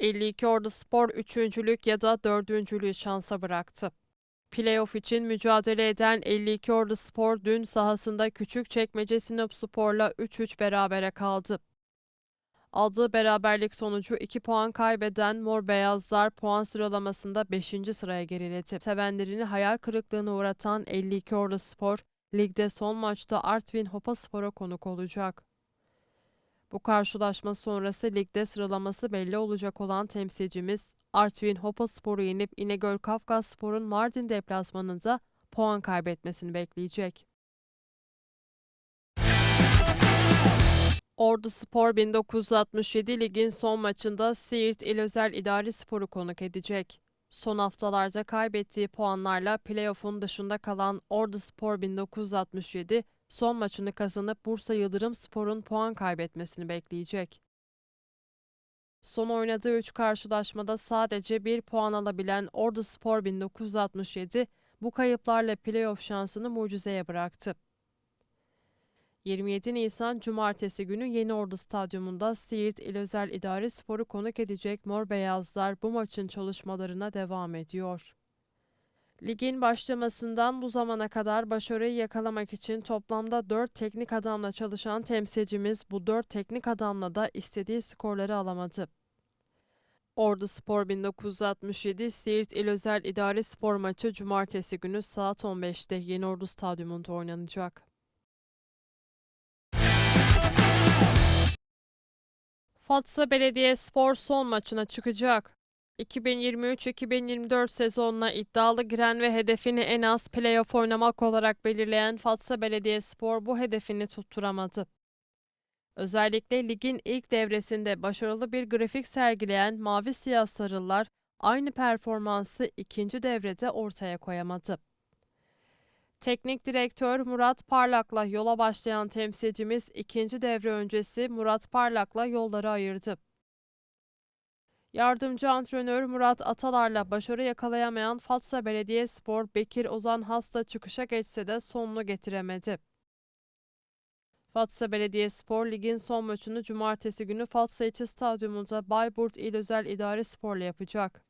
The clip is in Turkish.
52 Ordu Spor üçüncülük ya da dördüncülüğü şansa bıraktı. Playoff için mücadele eden 52 Ordu Spor dün sahasında Küçükçekmece Sinop Spor'la 3-3 berabere kaldı. Aldığı beraberlik sonucu 2 puan kaybeden Mor Beyazlar puan sıralamasında 5. sıraya geriledi. Sevenlerini hayal kırıklığına uğratan 52 Ordu Spor, ligde son maçta Artvin Hopaspor'a konuk olacak. Bu karşılaşma sonrası ligde sıralaması belli olacak olan temsilcimiz Artvin Hopaspor'u yenip İnegöl Kafkaspor'un Mardin deplasmanında puan kaybetmesini bekleyecek. Ordu Spor 1967 ligin son maçında Siirt İl Özel İdari Spor'u konuk edecek. Son haftalarda kaybettiği puanlarla playoff'un dışında kalan Ordu Spor 1967 son maçını kazanıp Bursa Yıldırım Spor'un puan kaybetmesini bekleyecek. Son oynadığı 3 karşılaşmada sadece 1 puan alabilen Ordu Spor 1967 bu kayıplarla playoff şansını mucizeye bıraktı. 27 Nisan Cumartesi günü Yeni Ordu Stadyumunda Siirt İl Özel İdari Spor'u konuk edecek Mor Beyazlar bu maçın çalışmalarına devam ediyor. Ligin başlamasından bu zamana kadar başarıyı yakalamak için toplamda 4 teknik adamla çalışan temsilcimiz bu 4 teknik adamla da istediği skorları alamadı. Ordu Spor 1967 Siirt İl Özel İdari Spor maçı Cumartesi günü saat 15'te Yeni Ordu Stadyumunda oynanacak. Fatsa Belediyespor son maçına çıkacak. 2023-2024 sezonuna iddialı giren ve hedefini en az playoff oynamak olarak belirleyen Fatsa Belediyespor bu hedefini tutturamadı. Özellikle ligin ilk devresinde başarılı bir grafik sergileyen Mavi Siyah Sarılar aynı performansı ikinci devrede ortaya koyamadı. Teknik direktör Murat Parlak'la yola başlayan temsilcimiz ikinci devre öncesi Murat Parlak'la yolları ayırdı. Yardımcı antrenör Murat Atalar'la başarı yakalayamayan Fatsa Belediyespor Bekir Ozan Hasta çıkışa geçse de sonunu getiremedi. Fatsa Belediyespor ligin son maçını cumartesi günü Fatsa İçi Stadyumunda Bayburt İl Özel İdari Spor'la yapacak.